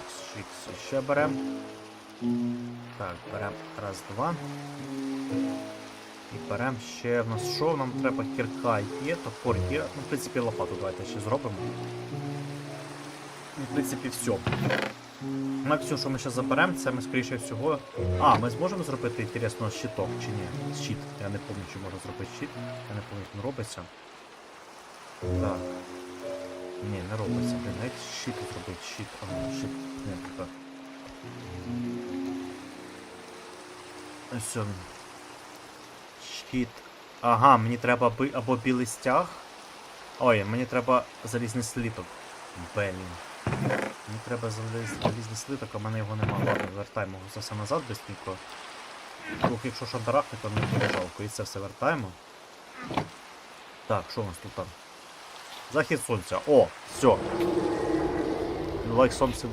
чікс, чікс. Ще беремо. Так, беремо раз, два. І беремо ще в нас що? Нам треба кірка є, топор є. Ну, в принципі, лопату давайте ще зробимо. І, в принципі, все. Максимум, що ми ще заберемо, це ми, скоріше всього. А, ми зможемо зробити, інтересно, щиток чи ні? Щит. Я не пам'ятаю, чи можна зробити щит. Я не пам'ятаю, він робиться. Так. Ні, не робиться. Блін, навіть щит зробити. Щит. А, ну, щит. Не, так. Ось. Щит. Ага, мені треба би або білий стяг. Ой, мені треба залізний сліток. Блін. Мені треба заліз- залізний слиток, а в мене його нема. Ладно, вертаємо це все назад быстренько. Трохи якщо шандарахне, то не буде жалко. І це все вертаємо. Так, що у нас тут там? Захід сонця. О, все. Лайк сонцем